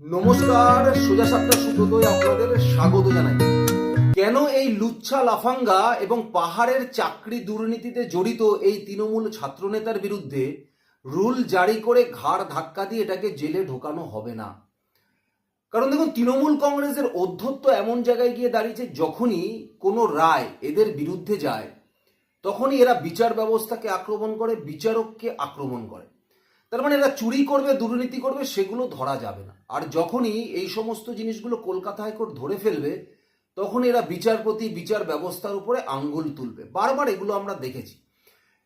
নমস্কার, সোজা সাপটা সুব্রতই আপনাদের স্বাগত জানাই। কেন এই লুচ্ছা লাফাঙ্গা এবং পাহাড়ের চাকরি দুর্নীতিতে জড়িত এই তৃণমূল ছাত্রনেতার বিরুদ্ধে রুল জারি করে ঘাড় ধাক্কা দিয়ে এটাকে জেলে ঢোকানো হবে না? কারণ দেখুন, তৃণমূল কংগ্রেসের অধ্যত্ব এমন জায়গায় গিয়ে দাঁড়িয়েছে যখনই কোনো রায় এদের বিরুদ্ধে যায়, তখনই এরা বিচার ব্যবস্থাকে আক্রমণ করে, বিচারককে আক্রমণ করে। তার মানে এরা চুরি করবে, দুর্নীতি করবে, সেগুলো ধরা যাবে না। আর যখনই এই সমস্ত জিনিসগুলো কলকাতা হাইকোর্ট ধরে ফেলবে, তখন এরা বিচারপতি, বিচার ব্যবস্থার উপরে আঙ্গুল তুলবে। বারবার এগুলো আমরা দেখেছি।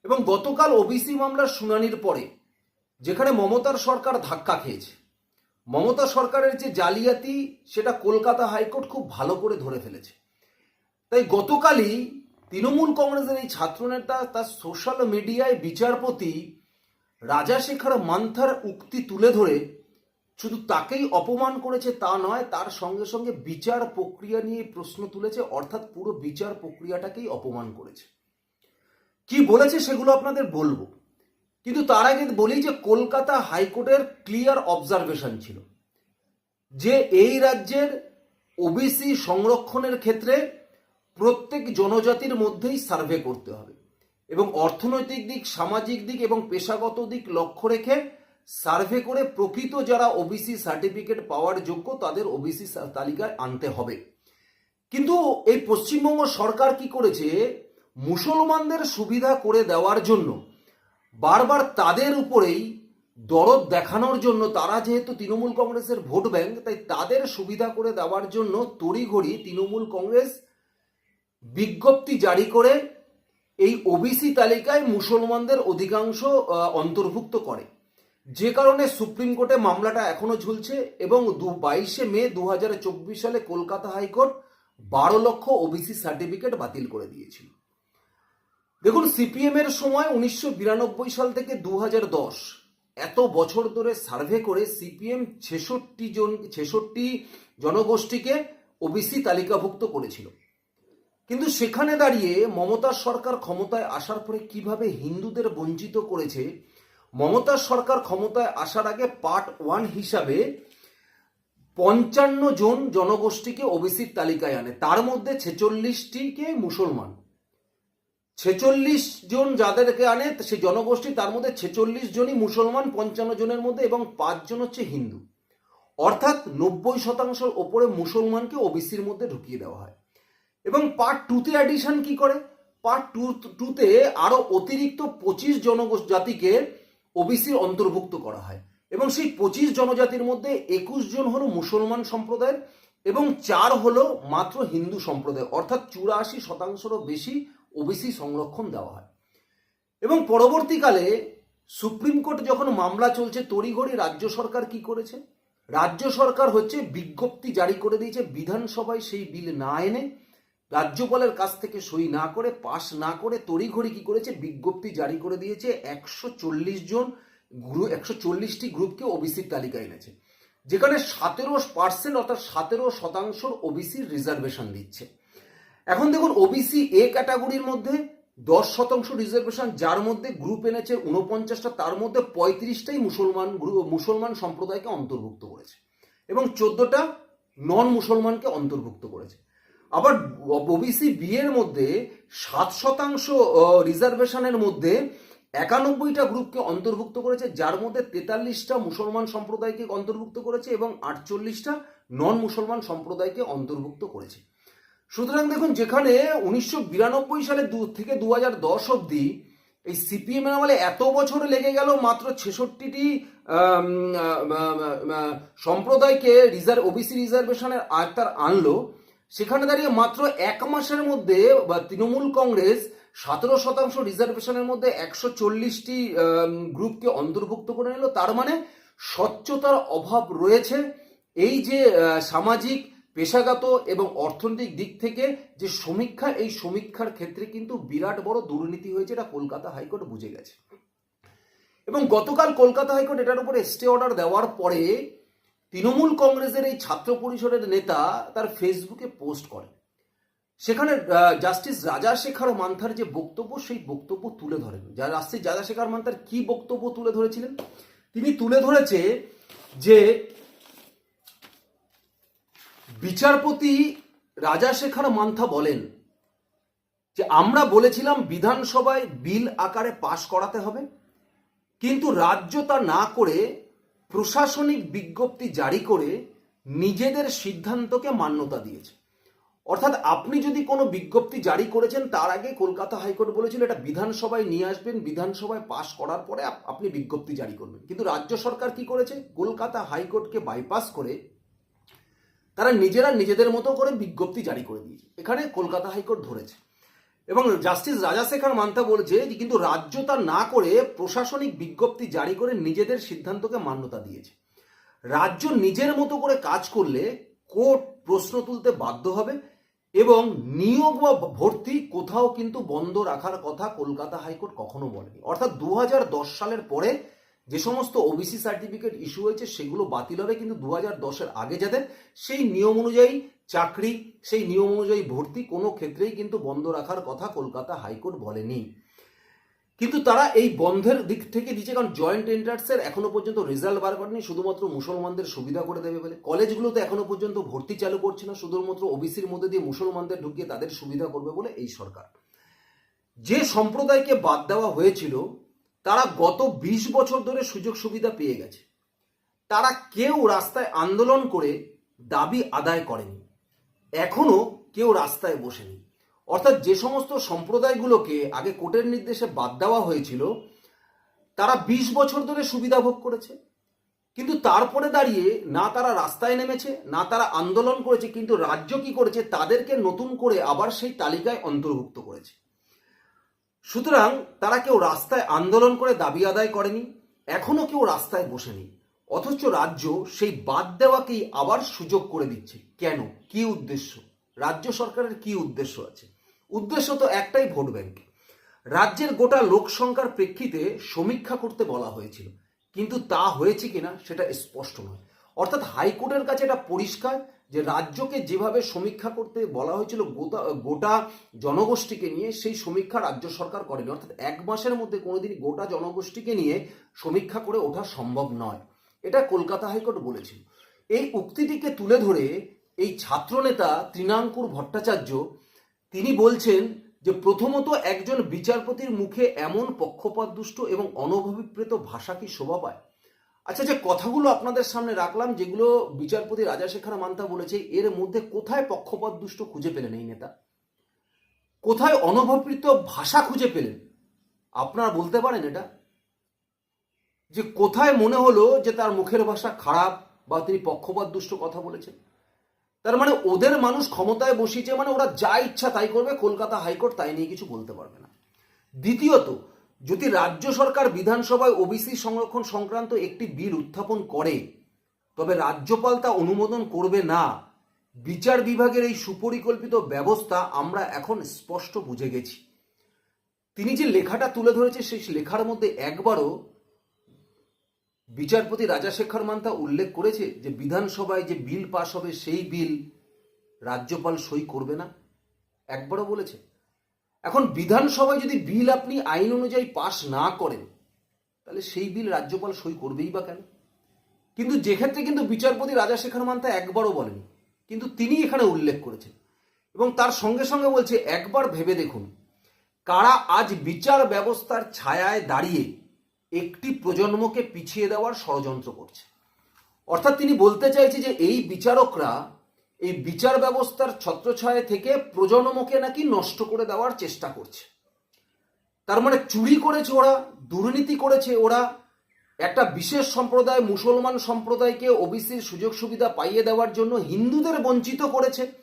এবং গতকাল ওবিসি মামলার শুনানির পরে, যেখানে মমতার সরকার ধাক্কা খেয়েছে, মমতা সরকারের যে জালিয়াতি, সেটা কলকাতা হাইকোর্ট খুব ভালো করে ধরে ফেলেছে। তাই গতকালই তৃণমূল কংগ্রেসের এই ছাত্রনেতা, তার সোশ্যাল মিডিয়ায় বিচারপতি রাজাশেখর মান্থার উক্তি তুলে ধরে, শুধু তাকেই অপমান করেছে তা নয়, তার সঙ্গে সঙ্গে বিচার প্রক্রিয়া নিয়ে প্রশ্ন তুলেছে, অর্থাৎ পুরো বিচার প্রক্রিয়াটাকেই অপমান করেছে। কি বলেছে সেগুলো আপনাদের বলব। কিন্তু তার আগে বলি যে কলকাতা হাইকোর্টের ক্লিয়ার অবজারভেশন ছিল যে এই রাজ্যের ওবিসি সংরক্ষণের ক্ষেত্রে প্রত্যেক জনজাতির মধ্যেই সার্ভে করতে হবে। এবং অর্থনৈতিক দিক, সামাজিক দিক এবং পেশাগত দিক লক্ষ্য রেখে সার্ভে করে প্রকৃত যারা ওবিসি সার্টিফিকেট পাওয়ার যোগ্য তাদের ওবিসি তালিকায় আনতে হবে। কিন্তু এই পশ্চিমবঙ্গ সরকার কি করেছে? মুসলমানদের সুবিধা করে দেওয়ার জন্য, বারবার তাদের উপরেই দরদ দেখানোর জন্য, তারা যেহেতু তৃণমূল কংগ্রেসের ভোট ব্যাংক, তাই তাদের সুবিধা করে দেওয়ার জন্য তড়িঘড়ি তৃণমূল কংগ্রেস বিজ্ঞপ্তি জারি করে এই ওবিসি তালিকায় মুসলমানদের অধিকাংশ অন্তর্ভুক্ত করে। যে কারণে সুপ্রিম কোর্টে মামলাটা এখনও ঝুলছে এবং দু, বাইশে মে দু হাজার চব্বিশ সালে কলকাতা হাইকোর্ট বারো লক্ষ ওবিসি সার্টিফিকেট বাতিল করে দিয়েছিল। দেখুন সিপিএম এর সময় উনিশশো বিরানব্বই সাল থেকে দু হাজার দশ, এত বছর ধরে সার্ভে করে সিপিএম ছেষট্টি জন, ছেষট্টি জনগোষ্ঠীকে ওবিসি তালিকাভুক্ত করেছিল। কিন্তু সেখানে দাঁড়িয়ে মমতা সরকার ক্ষমতায় আসার পরে কীভাবে হিন্দুদের বঞ্চিত করেছে? মমতার সরকার ক্ষমতায় আসার আগে পার্ট ওয়ান হিসাবে পঞ্চান্ন জন জনগোষ্ঠীকে ওবিসির তালিকায় আনে। তার মধ্যে ছেচল্লিশটিকে মুসলমান। ছেচল্লিশ জন যাদেরকে আনে, সেই জনগোষ্ঠী, তার মধ্যে ছেচল্লিশ জনই মুসলমান, পঞ্চান্ন জনের মধ্যে এবং পাঁচজন হচ্ছে হিন্দু। অর্থাৎ নব্বই শতাংশের ওপরে মুসলমানকে ওবিসির মধ্যে ঢুকিয়ে দেওয়া হয়। এবং পার্ট টুতে অ্যাডিশন কি করে? পার্ট টু টুতে আরও অতিরিক্ত পঁচিশ জনগোষ্ঠী জাতিকে ওবিসির অন্তর্ভুক্ত করা হয়। এবং সেই পঁচিশ জনজাতির মধ্যে একুশ জন হলো মুসলমান সম্প্রদায়ের এবং চার হলো মাত্র হিন্দু সম্প্রদায় অর্থাৎ চুরাশি শতাংশেরও বেশি ওবিসি সংরক্ষণ দেওয়া হয়। এবং পরবর্তীকালে সুপ্রিম কোর্ট যখন মামলা চলছে তড়িঘড়ি রাজ্য সরকার কি করেছে? রাজ্য সরকার হচ্ছে বিজ্ঞপ্তি জারি করে দিয়েছে, বিধানসভায় সেই বিল না এনে রাজ্যপালের কাছ থেকে সই না করে, পাশ না করে তড়িঘড়ি কি করেছে? বিজ্ঞপ্তি জারি করে দিয়েছে একশো চল্লিশ জন গ্রুপ একশো চল্লিশটি গ্রুপকে ওবিসির তালিকায় এনেছে। যেখানে সতেরো পার্সেন্ট অর্থাৎ সতেরো শতাংশর ওবিসির রিজার্ভেশন দিচ্ছে। এখন দেখুন ওবিসি এ ক্যাটাগরির মধ্যে দশ শতাংশ রিজার্ভেশন, যার মধ্যে গ্রুপ এনেছে উনপঞ্চাশটা তার মধ্যে পঁয়ত্রিশটাই মুসলমান মুসলমান সম্প্রদায়কে অন্তর্ভুক্ত করেছে। এবং চোদ্দটা নন মুসলমানকে অন্তর্ভুক্ত করেছে। আবার ওবিসি বি এর মধ্যে সাত শতাংশ রিজার্ভেশনের মধ্যে একানব্বইটা গ্রুপকে অন্তর্ভুক্ত করেছে, যার মধ্যে তেতাল্লিশটা মুসলমান সম্প্রদায়কে অন্তর্ভুক্ত করেছে এবং আটচল্লিশটা নন মুসলমান সম্প্রদায়কে অন্তর্ভুক্ত করেছে। সুতরাং দেখুন, যেখানে উনিশশো বিরানব্বই সালে দু, থেকে দু হাজার দশ অব্দি এই সিপিএম আমলে এত বছর লেগে গেল, মাত্র ছেষট্টিটি সম্প্রদায়কে রিজার্ভ ওবিসি রিজার্ভেশনের আয়তার আনলো সেখানে দাঁড়িয়ে মাত্র এক মাসের মধ্যে তৃণমূল কংগ্রেস সতেরো শতাংশ রিজার্ভেশনের মধ্যে একশো চল্লিশটি গ্রুপকে অন্তর্ভুক্ত করে নিল। তার মানে স্বচ্ছতার অভাব রয়েছে। এই যে সামাজিক, পেশাগত এবং অর্থনৈতিক দিক থেকে যে সমীক্ষা, এই সমীক্ষার ক্ষেত্রে কিন্তু বিরাট বড় দুর্নীতি হয়েছে, এটা কলকাতা হাইকোর্ট বুঝে গেছে। এবং গতকাল কলকাতা হাইকোর্ট এটার উপরে স্টে অর্ডার দেওয়ার পরে তৃণমূল কংগ্রেসের এই ছাত্র পরিষদের নেতা তার ফেসবুকে পোস্ট করে সেখানে জাস্টিস রাজা রাজাশেখর মান্থার যে বক্তব্য, সেই বক্তব্য তুলে ধরেন। জাস্টিস রাজাশেখর মান্থার কি বক্তব্য তুলে ধরেছিলেন? তিনি তুলে ধরেছে যে বিচারপতি রাজা রাজাশেখর মান্থা বলেন যে, আমরা বলেছিলাম বিধানসভায় বিল আকারে পাশ করাতে হবে, কিন্তু রাজ্য তা না করে প্রশাসনিক বিজ্ঞপ্তি জারি করে নিজেদের সিদ্ধান্তকে মান্যতা দিয়েছে। অর্থাৎ আপনি যদি কোনো বিজ্ঞপ্তি জারি করেছেন, তার আগে কলকাতা হাইকোর্ট বলেছিল এটা বিধানসভায় নিয়ে আসবেন, বিধানসভায় পাশ করার পরে আপনি বিজ্ঞপ্তি জারি করবেন। কিন্তু রাজ্য সরকার কি করেছে? কলকাতা হাইকোর্টকে বাইপাস করে তারা নিজেরা নিজেদের মতো করে বিজ্ঞপ্তি জারি করে দিয়েছে। এখানে কলকাতা হাইকোর্ট ধরেছে। এবং জাস্টিস রাজাশেখর মান্তা বলছে যে কিন্তু রাজ্য তা না করে প্রশাসনিক বিজ্ঞপ্তি জারি করে নিজেদের সিদ্ধান্তকে মান্যতা দিয়েছে। রাজ্য নিজের মতো করে কাজ করলে কোর্ট প্রশ্ন তুলতে বাধ্য হবে এবং নিয়োগ বা ভর্তি কোথাও কিন্তু বন্ধ রাখার কথা কলকাতা হাইকোর্ট কখনো বলেনি। অর্থাৎ দু হাজার দশ সালের পরে যে সমস্ত ওবিসি সার্টিফিকেট ইস্যু হয়েছে সেগুলো বাতিল হবে, কিন্তু দু হাজার দশের আগে যাদের, সেই নিয়ম অনুযায়ী চাকরি, সেই নিয়ম অনুযায়ী ভর্তি কোনো ক্ষেত্রেই কিন্তু বন্ধ রাখার কথা কলকাতা হাইকোর্ট বলেনি। কিন্তু তারা এই বন্ধের দিক থেকে দিচ্ছে কারণ জয়েন্ট এন্ট্রান্সের এখনও পর্যন্ত রেজাল্ট বার করেনি, শুধুমাত্র মুসলমানদের সুবিধা করে দেবে বলে। কলেজগুলোতে এখনও পর্যন্ত ভর্তি চালু করছে না, শুধুমাত্র ওবিসির মধ্যে দিয়ে মুসলমানদের ঢুকিয়ে তাদের সুবিধা করবে বলে এই সরকার। যে সম্প্রদায়কে বাদ দেওয়া হয়েছিল, তারা গত ২০ বছর ধরে সুযোগ সুবিধা পেয়ে গেছে। তারা কেউ রাস্তায় আন্দোলন করে দাবি আদায় করেনি। এখনও কেউ রাস্তায় বসেনি। অর্থাৎ যে সমস্ত সম্প্রদায়গুলোকে আগে কোর্টের নির্দেশে বাদ দেওয়া হয়েছিল, তারা ২০ বছর ধরে সুবিধা ভোগ করেছে। কিন্তু তারপরে দাঁড়িয়ে না তারা রাস্তায় নেমেছে, না তারা আন্দোলন করেছে, কিন্তু রাজ্য কি করেছে তাদেরকে নতুন করে আবার সেই তালিকায় অন্তর্ভুক্ত করেছে। সুতরাং তারা কেউ রাস্তায় আন্দোলন করে দাবি আদায় করেনি, এখনও কেউ রাস্তায় বসেনি। অথচ রাজ্য সেই বাদ দেওয়াকেই আবার সুযোগ করে দিচ্ছে। কেন? কি উদ্দেশ্য? রাজ্য সরকারের কি উদ্দেশ্য আছে? উদ্দেশ্য তো একটাই ভোট ব্যাংক। রাজ্যের গোটা লোক সংখ্যার প্রেক্ষিতে সমীক্ষা করতে বলা হয়েছিল। কিন্তু তা হয়েছে কিনা সেটা স্পষ্ট নয়। অর্থাৎ হাইকোর্টের কাছে এটা পরিষ্কার যে রাজ্যকে যেভাবে সমীক্ষা করতে বলা হয়েছিল, গোটা গোটা জনগোষ্ঠীকে নিয়ে সেই সমীক্ষা রাজ্য সরকার করেনি। অর্থাৎ এক মাসের মধ্যে কোনোদিন গোটা জনগোষ্ঠীকে নিয়ে সমীক্ষা করে ওঠা সম্ভব নয়। এটা কলকাতা হাইকোর্ট বলেছিল। এই উক্তিটিকে তুলে ধরে এই ছাত্রনেতা তৃণাঙ্কুর ভট্টাচার্য, তিনি বলছেন যে প্রথমত একজন বিচারপতির মুখে এমন পক্ষপাতদুষ্ট এবং অনভিপ্রেত ভাষা কি শোভা পায়? আচ্ছা যে কথাগুলো আপনাদের সামনে রাখলাম, যেগুলো বিচারপতি রাজাশেখর মান্তা বলেছে, এর মধ্যে কোথায় পক্ষপাত দুষ্ট খুঁজে পেলেন এই নেতা? কোথায় অনভিপ্রেত ভাষা খুঁজে পেলেন? আপনারা বলতে পারেন এটা? যে কোথায় মনে হলো যে তার মুখের ভাষা খারাপ বা তিনি পক্ষপাত দুষ্ট কথা বলেছেন? তার মানে ওদের মানুষ ক্ষমতায় বসিয়েছে মানে ওরা যা ইচ্ছা তাই করবে, কলকাতা হাইকোর্ট তাই নিয়ে কিছু বলতে পারবে না। দ্বিতীয়ত, যদি রাজ্য সরকার বিধানসভায় ওবিসি সংরক্ষণ সংক্রান্ত একটি বিল উত্থাপন করে, তবে রাজ্যপাল তা অনুমোদন করবে না, বিচার বিভাগের এই সুপরিকল্পিত ব্যবস্থা আমরা এখন স্পষ্ট বুঝে গেছি। তিনি যে লেখাটা তুলে ধরেছে, সেই লেখার মধ্যে একবারও বিচারপতি রাজা রাজাশেখর মান্তা উল্লেখ করেছে যে বিধানসভায় যে বিল পাশ হবে, সেই বিল রাজ্যপাল সই করবে না। একবারও বলেছে। এখন বিধানসভায় যদি বিল আপনি আইন অনুযায়ী পাশ না করেন, তাহলে সেই বিল রাজ্যপাল সই করবেই বা কেন? কিন্তু যেক্ষেত্রে কিন্তু বিচারপতি রাজা রাজাশেখর মান্তা একবারও বলেনি, কিন্তু তিনি এখানে উল্লেখ করেছেন এবং তার সঙ্গে সঙ্গে বলছে, একবার ভেবে দেখুন, কারা আজ বিচার ব্যবস্থার ছায়ায় দাঁড়িয়ে একটি প্রজন্মকে পিছিয়ে দেওয়ার ষড়যন্ত্র করছে। অর্থাৎ তিনি বলতে চাইছে যে এই বিচারকরা এই বিচার ব্যবস্থার ছত্রছায়া থেকে প্রজন্মকে নাকি নষ্ট করে দেওয়ার চেষ্টা করছে। তার মানে চুরি করেছে ওরা, দুর্নীতি করেছে ওরা, একটা বিশেষ সম্প্রদায় মুসলমান সম্প্রদায়কে ওবিসির সুযোগ সুবিধা পাইয়ে দেওয়ার জন্য হিন্দুদের বঞ্চিত করেছে।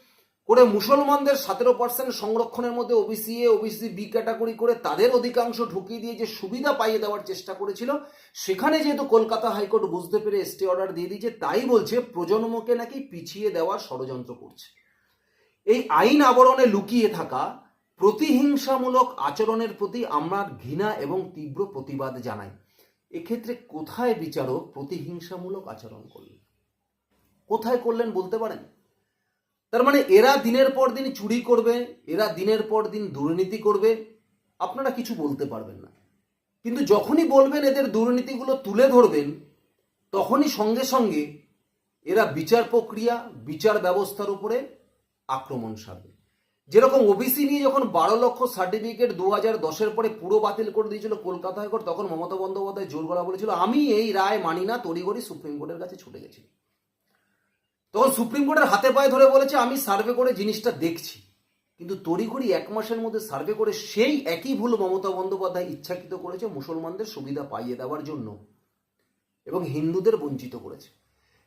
করে মুসলমানদের সতেরো পার্সেন্ট সংরক্ষণের মধ্যে OBC A OBC B category করে তাদের অধিকাংশ ঢুকিয়ে দিয়ে যে সুবিধা পাইয়ে দেওয়ার চেষ্টা করেছিল, সেখানে যেহেতু কলকাতা হাইকোর্ট বুঝতে পেরে স্টে অর্ডার দিয়ে দিয়েছে, তাই বলছে প্রজন্মকে নাকি পিছিয়ে দেওয়ার ষড়যন্ত্র করছে। এই আইন আবরণে লুকিয়ে থাকা প্রতিহিংসামূলক আচরণের প্রতি আমরা ঘৃণা এবং তীব্র প্রতিবাদ জানাই। এক্ষেত্রে কোথায় বিচারক প্রতিহিংসামূলক আচরণ করলেন? কোথায় করলেন বলতে পারেন? তার মানে এরা দিনের পর দিন চুরি করবে, এরা দিনের পর দিন দুর্নীতি করবে, আপনারা কিছু বলতে পারবেন না। কিন্তু যখনই বলবেন এদের দুর্নীতিগুলো তুলে ধরবেন, তখনই সঙ্গে সঙ্গে এরা বিচার প্রক্রিয়া, বিচার ব্যবস্থার উপরে আক্রমণ সারবে। যেরকম ওবিসি নিয়ে যখন বারো লক্ষ সার্টিফিকেট দু হাজার দশের পরে পুরো বাতিল করে দিয়েছিল কলকাতা হাইকোর্ট, তখন মমতা বন্দ্যোপাধ্যায় জোর গলা বলেছিল, আমি এই রায় মানি না, তড়িঘড়ি সুপ্রিম কোর্টের কাছে ছুটে গেছি। তখন সুপ্রিম কোর্টের হাতে পায়ে ধরে বলেছে, আমি সার্ভে করে জিনিসটা দেখছি। কিন্তু তড়িঘড়ি এক মাসের মধ্যে সার্ভে করে সেই একই ভুল মমতা বন্দ্যোপাধ্যায় ইচ্ছাকৃত করেছে মুসলমানদের সুবিধা পাইয়ে দেওয়ার জন্য এবং হিন্দুদের বঞ্চিত করেছে।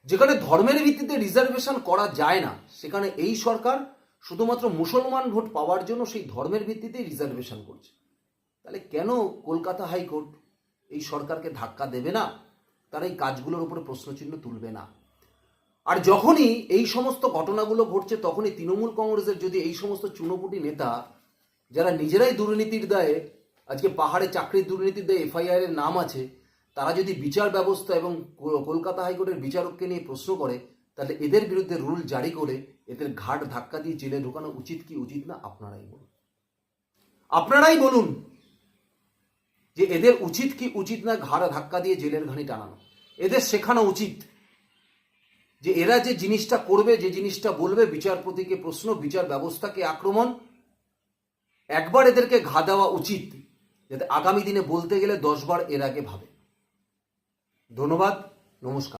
যেখানে ধর্মের ভিত্তিতে রিজার্ভেশন করা যায় না, সেখানে এই সরকার শুধুমাত্র মুসলমান ভোট পাওয়ার জন্য সেই ধর্মের ভিত্তিতে রিজার্ভেশন করছে। তাহলে কেন কলকাতা হাইকোর্ট এই সরকারকে ধাক্কা দেবে না? তারা এই কাজগুলোর উপরে প্রশ্নচিহ্ন তুলবে না। আর যখনই এই সমস্ত ঘটনাগুলো ঘটছে, তখনই তৃণমূল কংগ্রেসের যদি এই সমস্ত চুনোপুটি নেতা, যারা নিজেরাই দুর্নীতির দায়ে, আজকে পাহাড়ে চাকরির দুর্নীতির দায়ে এফআইআর এর নাম আছে, তারা যদি বিচার ব্যবস্থা এবং কলকাতা হাইকোর্টের বিচারককে নিয়ে প্রশ্ন করে, তাহলে এদের বিরুদ্ধে রুল জারি করে এদের ঘাট ধাক্কা দিয়ে জেলে ঢোকানো উচিত কি উচিত না, আপনারাই বলুন। আপনারাই বলুন যে এদের উচিত কি উচিত না ঘাড় ধাক্কা দিয়ে জেলের ঘানি টানানো। এদের শেখানো উচিত যে এরা যে জিনিসটা করবে, যে জিনিসটা বলবে, বিচারপতিকে প্রশ্ন, বিচার ব্যবস্থাকে আক্রমণ, একবার এদেরকে ঘা দেওয়া উচিত, যাতে আগামী দিনে বলতে গেলে দশবার এর আগে ভাবে। ধন্যবাদ, নমস্কার।